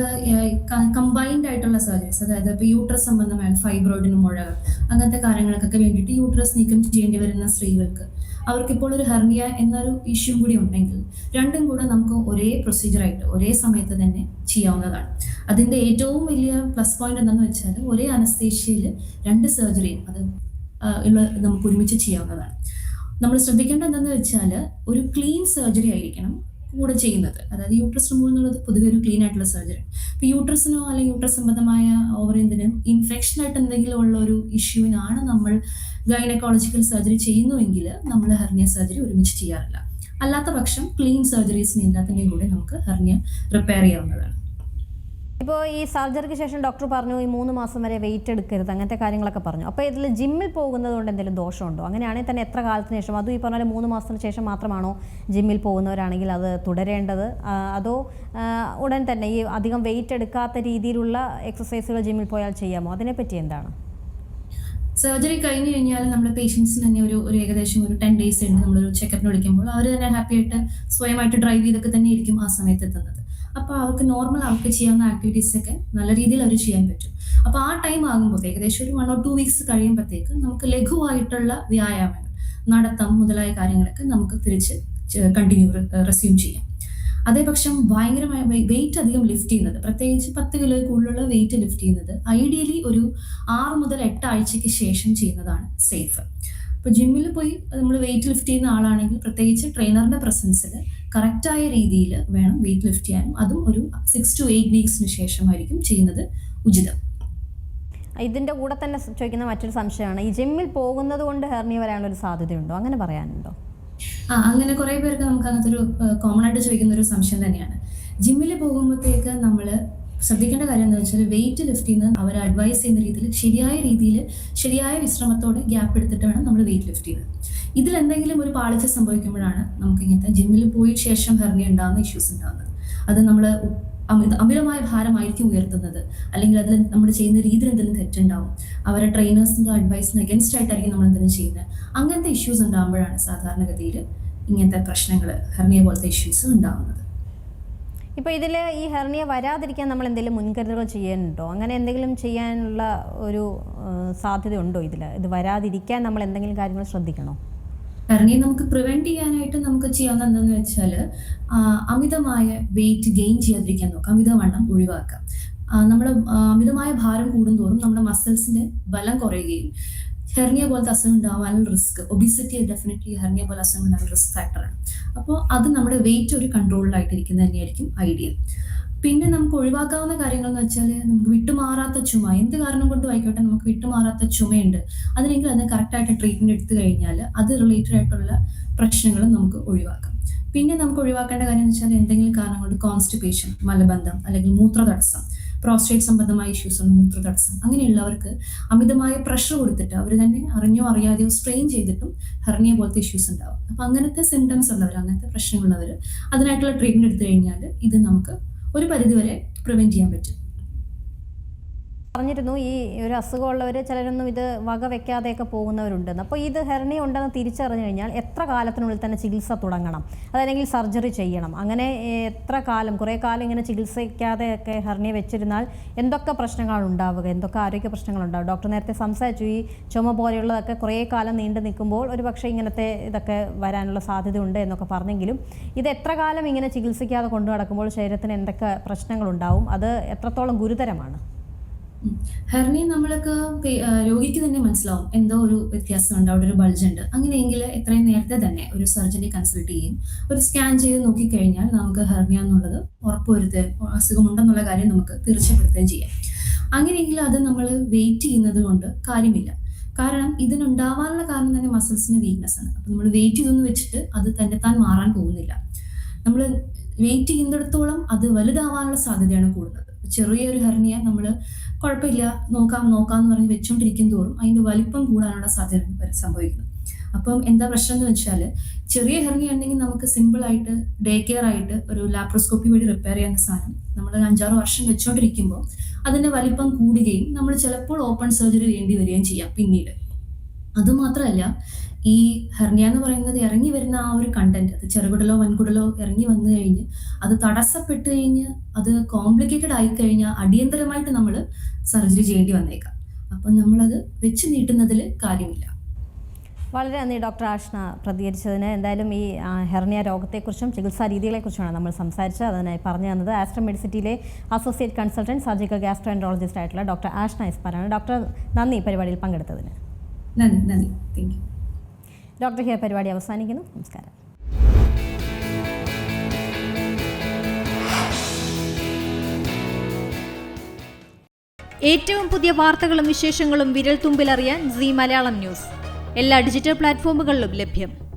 Speaker 2: കമ്പൈൻഡ് ആയിട്ടുള്ള സർജറീസ് അതായത് ഇപ്പോൾ യൂട്രസ് സംബന്ധമായ ഫൈബ്രോയിഡിന് മുഴകൾ അങ്ങനത്തെ കാര്യങ്ങൾക്കൊക്കെ വേണ്ടിയിട്ട് യൂട്രസ് നീക്കം ചെയ്യേണ്ടി വരുന്ന സ്ത്രീകൾക്ക് അവർക്കിപ്പോൾ ഒരു ഹെർണിയ എന്നൊരു ഇഷ്യൂ കൂടി ഉണ്ടെങ്കിൽ രണ്ടും കൂടെ നമുക്ക് ഒരേ പ്രൊസീജിയറായിട്ട് ഒരേ സമയത്ത് തന്നെ ചെയ്യാവുന്നതാണ്. അതിന്റെ ഏറ്റവും വലിയ പ്ലസ് പോയിന്റ് എന്താണെന്ന് വെച്ചാൽ ഒരേ അനസ്തേഷ്യയിൽ രണ്ട് സർജറിയും അത് ഉള്ള നമുക്ക് ഒരുമിച്ച് ചെയ്യാവുന്നതാണ്. നമ്മൾ ശ്രദ്ധിക്കേണ്ടത് എന്താണെന്ന് വെച്ചാൽ ഒരു ക്ലീൻ സർജറി ആയിരിക്കണം. കൂടെ ചെയ്യുന്നത്. അതായത് യൂട്രസ് റിമൂവ് എന്നുള്ളത് പൊതുവെ ഒരു ക്ലീൻ ആയിട്ടുള്ള സർജറി ഇപ്പോൾ യൂട്രസിനോ അല്ലെങ്കിൽ യൂട്രസ് സംബന്ധമായ ഓവറിയന്തിനും ഇൻഫെക്ഷൻ ആയിട്ട് എന്തെങ്കിലും ഉള്ള ഒരു ഇഷ്യൂവിനാണ് നമ്മൾ ഗൈനക്കോളജിക്കൽ സർജറി ചെയ്യുന്നുവെങ്കിൽ നമ്മൾ ഹെർണിയ സർജറി ഒരുമിച്ച് ചെയ്യാറില്ല. അല്ലാത്ത പക്ഷം ക്ലീൻ സർജറീസിന് എല്ലാത്തിന്റെയും കൂടെ നമുക്ക് ഹെർണിയ റിപ്പയർ ചെയ്യാവുന്നതാണ്.
Speaker 1: ഇപ്പോൾ ഈ സർജറിക്ക് ശേഷം ഡോക്ടർ പറഞ്ഞു ഈ മൂന്ന് മാസം വരെ വെയിറ്റ് എടുക്കരുത്. അങ്ങനത്തെ കാര്യങ്ങളൊക്കെ പറഞ്ഞു. അപ്പോൾ ഇതിൽ ജിമ്മിൽ പോകുന്നത് കൊണ്ട് എന്തെങ്കിലും ദോഷമുണ്ടോ? അങ്ങനെയാണെങ്കിൽ തന്നെ എത്ര കാലത്തിന് ശേഷം? അതും ഈ പറഞ്ഞാൽ മൂന്ന് മാസത്തിന് ശേഷം മാത്രമാണോ ജിമ്മിൽ പോകുന്നവരാണെങ്കിൽ അത് തുടരേണ്ടത്? അതോ ഉടൻ തന്നെ ഈ അധികം വെയിറ്റ് എടുക്കാത്ത രീതിയിലുള്ള എക്സസൈസുകൾ ജിമ്മിൽ പോയാൽ ചെയ്യാമോ? അതിനെപ്പറ്റി എന്താണ്?
Speaker 2: സർജറി കഴിഞ്ഞു കഴിഞ്ഞാൽ നമ്മുടെ പേഷ്യൻസിന് തന്നെ ഒരു ഒരു ഏകദേശം ഒരു ടെൻ ഡേയ്സ് ഉണ്ട്. നമ്മളൊരു ചെക്കപ്പിന് വിളിക്കുമ്പോൾ. അവർ തന്നെ ഹാപ്പി ആയിട്ട് സ്വയമായിട്ട് ഡ്രൈവ് ചെയ്തൊക്കെ തന്നെ ആയിരിക്കും ആ സമയത്ത് എത്തുന്നത്. അപ്പോൾ അവർക്ക് നോർമൽ അവർക്ക് ചെയ്യാവുന്ന ആക്ടിവിറ്റീസ് ഒക്കെ നല്ല രീതിയിൽ അവർ ചെയ്യാൻ പറ്റും. അപ്പോൾ ആ ടൈം ആകുമ്പോൾ ഏകദേശം ഒരു വൺ ഓർ ടു വീക്സ് കഴിയുമ്പോഴത്തേക്ക് നമുക്ക് ലഘുവായിട്ടുള്ള വ്യായാമങ്ങൾ നടത്തം മുതലായ കാര്യങ്ങളൊക്കെ നമുക്ക് തിരിച്ച് കണ്ടിന്യൂ റെസ്യൂം ചെയ്യാം. അതേപക്ഷം ഭയങ്കരമായ വെയിറ്റ് അധികം ലിഫ്റ്റ് ചെയ്യുന്നത് പ്രത്യേകിച്ച് പത്ത് കിലോ കൂടുതലുള്ള വെയിറ്റ് ലിഫ്റ്റ് ചെയ്യുന്നത് ഐഡിയലി ഒരു ആറ് മുതൽ എട്ട് ആഴ്ചയ്ക്ക് ശേഷം ചെയ്യുന്നതാണ് സേഫ് ഇപ്പോൾ ജിമ്മിൽ പോയി നമ്മൾ വെയിറ്റ് ലിഫ്റ്റ് ചെയ്യുന്ന ആളാണെങ്കിൽ പ്രത്യേകിച്ച് ട്രെയിനറിന്റെ പ്രസൻസിൽ കറക്റ്റായ രീതിയിൽ വേണം വെയിറ്റ് ലിഫ്റ്റ് ചെയ്യാനും. അതും ഒരു സിക്സ് ടു എയ്റ്റ് വീക്സിന് ശേഷമായിരിക്കും ചെയ്യുന്നത് ഉചിതം.
Speaker 1: ഇതിന്റെ കൂടെ തന്നെ ചോദിക്കുന്ന മറ്റൊരു സംശയമാണ്. ഈ ജിമ്മിൽ പോകുന്നത് കൊണ്ട് ഹെർണിയ വരാനുള്ള ഒരു സാധ്യതയുണ്ടോ? അങ്ങനെ പറയാനുണ്ടോ?
Speaker 2: ആ അങ്ങനെ കുറേ പേർക്ക് നമുക്ക് അങ്ങനത്തെ ഒരു കോമൺ ആയിട്ട് ചോദിക്കുന്ന ഒരു സംശയം തന്നെയാണ്. ജിമ്മിൽ പോകുമ്പോഴത്തേക്ക് നമ്മൾ ശ്രദ്ധിക്കേണ്ട കാര്യം എന്താ വെച്ചാൽ വെയിറ്റ് ലിഫ്റ്റ് ചെയ്യുന്ന അവർ അഡ്വൈസ് ചെയ്യുന്ന രീതിയിൽ ശരിയായ രീതിയിൽ ശരിയായ വിശ്രമത്തോടെ ഗ്യാപ്പ് എടുത്തിട്ട് വേണം നമ്മൾ വെയിറ്റ് ലിഫ്റ്റ് ചെയ്യുന്നത്. ഇതിൽ എന്തെങ്കിലും ഒരു പാളിച്ച സംഭവിക്കുമ്പോഴാണ് നമുക്ക് ഇങ്ങനത്തെ ജിമ്മിൽ പോയി ശേഷം ഹെർണിയ ഉണ്ടാകുന്ന ഇഷ്യൂസ് ഉണ്ടാകുന്നത്. അത് നമ്മൾ അമിത അമിതമായ ഭാരമായിരിക്കും ഉയർത്തുന്നത്. അല്ലെങ്കിൽ അതിൽ നമ്മൾ ചെയ്യുന്ന രീതിയിൽ എന്തെങ്കിലും തെറ്റുണ്ടാവും. അവരെ ട്രെയിനേഴ്സിന്റെ അഡ്വൈസിന് അഗൻസ്റ്റ് ആയിട്ടായിരിക്കും നമ്മൾ എന്തെങ്കിലും ചെയ്യുന്നത്. അങ്ങനത്തെ ഇഷ്യൂസ് ഉണ്ടാകുമ്പോഴാണ് സാധാരണഗതിയിൽ ഇങ്ങനത്തെ പ്രശ്നങ്ങൾ ഹെർണിയ പോലത്തെ ഇഷ്യൂസ് ഉണ്ടാകുന്നത്.
Speaker 1: ഇപ്പോൾ ഇതിൽ ഈ ഹെർണിയ വരാതിരിക്കാൻ നമ്മൾ എന്തെങ്കിലും മുൻകരുതലുകൾ ചെയ്യാനുണ്ടോ അങ്ങനെ എന്തെങ്കിലും ചെയ്യാനുള്ള ഒരു സാധ്യത ഉണ്ടോ ഇതിൽ ഇത് വരാതിരിക്കാൻ നമ്മൾ എന്തെങ്കിലും കാര്യങ്ങൾ ശ്രദ്ധിക്കണോ?
Speaker 2: ഹെർണിയ നമുക്ക് പ്രിവെന്റ് ചെയ്യാനായിട്ട് നമുക്ക് ചെയ്യാവുന്ന എന്താണെന്ന് വെച്ചാൽ അമിതമായ വെയിറ്റ് ഗെയിൻ ചെയ്യാതിരിക്കാൻ നോക്കാം. അമിതവണ്ണം ഒഴിവാക്കാം. നമ്മൾ അമിതമായ ഭാരം കൂടുന്തോറും നമ്മുടെ മസിൽസിന്റെ ബലം കുറയുകയും ഹെർണിയ പോലത്തെ അസുഖം ഉണ്ടാവാനുള്ള റിസ്ക് ഒബിസിറ്റി ഡെഫിനറ്റ്ലി ഹെർണിയ പോലെ അസുഖം ഉണ്ടാകുന്ന റിസ്ക് ഫാക്ടറാണ് അപ്പോൾ അത് നമ്മുടെ വെയിറ്റ് ഒരു കൺട്രോളിലായിട്ടിരിക്കുന്നത് തന്നെയായിരിക്കും ഐഡിയൽ പിന്നെ നമുക്ക് ഒഴിവാക്കാവുന്ന കാര്യങ്ങൾ എന്ന് വെച്ചാൽ നമുക്ക് വിട്ടുമാറാത്ത ചുമ. എന്ത് കാരണം കൊണ്ടും ആയിക്കോട്ടെ നമുക്ക് വിട്ടുമാറാത്ത ചുമയുണ്ട്. അതിനെങ്കിൽ അതിന് കറക്റ്റായിട്ട് ട്രീറ്റ്മെന്റ് എടുത്തു കഴിഞ്ഞാൽ അത് റിലേറ്റഡ് ആയിട്ടുള്ള പ്രശ്നങ്ങളും നമുക്ക് ഒഴിവാക്കാം. പിന്നെ നമുക്ക് ഒഴിവാക്കേണ്ട കാര്യം എന്ന് വെച്ചാൽ എന്തെങ്കിലും കാരണം കൊണ്ട് കോൺസ്റ്റിപ്പേഷൻ മലബന്ധം അല്ലെങ്കിൽ മൂത്രതടസ്സം. പ്രോസ്റ്റേറ്റ് സംബന്ധമായ ഇഷ്യൂസ് ഉണ്ട് മൂത്ര തടസ്സം അങ്ങനെയുള്ളവർക്ക് അമിതമായ പ്രഷർ കൊടുത്തിട്ട് അവർ തന്നെ അറിഞ്ഞോ അറിയാതെയോ സ്ട്രെയിൻ ചെയ്തിട്ടും ഹെർണിയ പോലത്തെ ഇഷ്യൂസ് ഉണ്ടാവും. അപ്പം അങ്ങനത്തെ സിംറ്റംസ് ഉള്ളവർ അങ്ങനത്തെ പ്രശ്നമുള്ളവർ അതിനായിട്ടുള്ള ട്രീറ്റ്മെന്റ് എടുത്തു കഴിഞ്ഞാൽ ഇത് നമുക്ക് ഒരു പരിധിവരെ പ്രിവെന്റ് ചെയ്യാൻ പറ്റും.
Speaker 1: പറഞ്ഞിരുന്നു ഈ ഒരു അസുഖമുള്ളവർ ചിലരൊന്നും ഇത് വക വെക്കാതെയൊക്കെ പോകുന്നവരുണ്ടെന്ന്. അപ്പോൾ ഇത് ഹെർണിയ ഉണ്ടെന്ന് തിരിച്ചറിഞ്ഞു കഴിഞ്ഞാൽ എത്ര കാലത്തിനുള്ളിൽ തന്നെ ചികിത്സ തുടങ്ങണം? അതല്ലെങ്കിൽ സർജറി ചെയ്യണം? അങ്ങനെ എത്ര കാലം കുറേ കാലം ഇങ്ങനെ ചികിത്സിക്കാതെയൊക്കെ ഹെർണിയ വെച്ചിരുന്നാൽ എന്തൊക്കെ പ്രശ്നങ്ങളാണ് ഉണ്ടാവുക? എന്തൊക്കെ ആരോഗ്യ പ്രശ്നങ്ങളുണ്ടാവും ഡോക്ടർ നേരത്തെ സംസാരിച്ചു ഈ ചുമ പോലെയുള്ളതൊക്കെ കുറേ കാലം നീണ്ടു നിൽക്കുമ്പോൾ ഒരു പക്ഷേ ഇങ്ങനത്തെ ഇതൊക്കെ വരാനുള്ള സാധ്യതയുണ്ട് എന്നൊക്കെ പറഞ്ഞെങ്കിലും ഇത് എത്ര കാലം ഇങ്ങനെ ചികിത്സിക്കാതെ കൊണ്ടു നടക്കുമ്പോൾ ശരീരത്തിന് എന്തൊക്കെ പ്രശ്നങ്ങളുണ്ടാവും? അത് എത്രത്തോളം ഗുരുതരമാണ്?
Speaker 2: ഉം. ഹെർണിയ നമ്മൾക്ക് രോഗിക്ക് തന്നെ മനസ്സിലാവും എന്തോ ഒരു വ്യത്യാസമുണ്ട് അവിടെ ഒരു ബൾജ് ഉണ്ട്. അങ്ങനെയെങ്കിൽ എത്രയും നേരത്തെ തന്നെ ഒരു സർജറി കൺസൾട്ട് ചെയ്യും. ഒരു സ്കാൻ ചെയ്ത് നോക്കിക്കഴിഞ്ഞാൽ നമുക്ക് ഹെർണിയ എന്നുള്ളത് ഉറപ്പുവരുത്തുകയും അസുഖമുണ്ടെന്നുള്ള കാര്യം നമുക്ക് തീർച്ചപ്പെടുത്തുകയും ചെയ്യാം. അങ്ങനെയെങ്കിൽ അത് നമ്മൾ വെയിറ്റ് ചെയ്യുന്നത് കൊണ്ട് കാര്യമില്ല. കാരണം ഇതിനുണ്ടാവാനുള്ള കാരണം തന്നെ മസിൽസിന് വീക്ക്നെസ് ആണ്. അപ്പം നമ്മൾ വെയിറ്റ് ചെയ്തൊന്ന് വെച്ചിട്ട് അത് തന്നെത്താൻ മാറാൻ പോകുന്നില്ല. നമ്മൾ വെയിറ്റ് ചെയ്യുന്നിടത്തോളം അത് വലുതാവാനുള്ള സാധ്യതയാണ് കൂടുതൽ. ചെറിയൊരു ഹെർണിയ നമ്മൾ കുഴപ്പമില്ല നോക്കാം നോക്കാം എന്ന് പറഞ്ഞ് വെച്ചുകൊണ്ടിരിക്കും തോറും അതിന്റെ വലിപ്പം കൂടാനുള്ള സാധ്യത സംഭവിക്കുന്നു അപ്പം എന്താ പ്രശ്നം എന്ന് വെച്ചാൽ ചെറിയ ഹെർണിയ ഉണ്ടെങ്കിൽ നമുക്ക് സിമ്പിൾ ആയിട്ട് ഡേ കെയർ ആയിട്ട് ഒരു ലാപ്രോസ്കോപ്പി വഴി റിപ്പയർ ചെയ്യുന്ന സാധനം നമ്മൾ അഞ്ചാറ് വർഷം വെച്ചുകൊണ്ടിരിക്കുമ്പോൾ അതിന്റെ വലിപ്പം കൂടുകയും നമ്മൾ ചിലപ്പോൾ ഓപ്പൺ സർജറി വേണ്ടി വരികയും ചെയ്യാം പിന്നീട്. അതുമാത്രമല്ല ഈ ഹെർണിയ എന്ന് പറയുന്നത് ഇറങ്ങി വരുന്ന ആ ഒരു കണ്ടന്റ് അത് ചെറുകുടലോ വൻകുടലോ ഇറങ്ങി വന്നു കഴിഞ്ഞ് അത് തടസ്സപ്പെട്ട് കഴിഞ്ഞ് അത് കോംപ്ലിക്കേറ്റഡ് ആയി കഴിഞ്ഞാൽ അടിയന്തരമായിട്ട് നമ്മൾ സർജറി ചെയ്യേണ്ടി വന്നേക്കാം. അപ്പം നമ്മളത് വെച്ച് നീട്ടുന്നതിൽ കാര്യമില്ല.
Speaker 1: വളരെ നന്ദി ഡോക്ടർ ആഷ്ണ പ്രതികരിച്ചതിന്. എന്തായാലും ഈ ഹെർണിയ രോഗത്തെക്കുറിച്ചും ചികിത്സാ രീതികളെക്കുറിച്ചുമാണ് നമ്മൾ സംസാരിച്ചത്. അതിനായി പറഞ്ഞു തന്നത് ആസ്ട്രോ മെഡിസിറ്റിയിലെ അസോസിയേറ്റ് കൺസൾട്ടന്റ് സർജിക്കൽ ഗ്യാസ്ട്രോൻട്രോളജിസ്റ്റ് ആയിട്ടുള്ള ഡോക്ടർ ആഷ്ന എസ്പാരാണ് ഡോക്ടർ നന്ദി പരിപാടിയിൽ പങ്കെടുത്തതിന്.
Speaker 2: നന്ദി നന്ദി. താങ്ക് യു
Speaker 1: ഡോക്ടർ ഹിയർ പരിപാടി അവസാനിക്കുന്നു. നമസ്കാരം.
Speaker 3: ഏറ്റവും പുതിയ വാർത്തകളും വിശേഷങ്ങളും വിരൽ തുമ്പിലറിയാൻ സി മലയാളം ന്യൂസ്. എല്ലാ ഡിജിറ്റൽ പ്ലാറ്റ്ഫോമുകളിലും ലഭ്യം.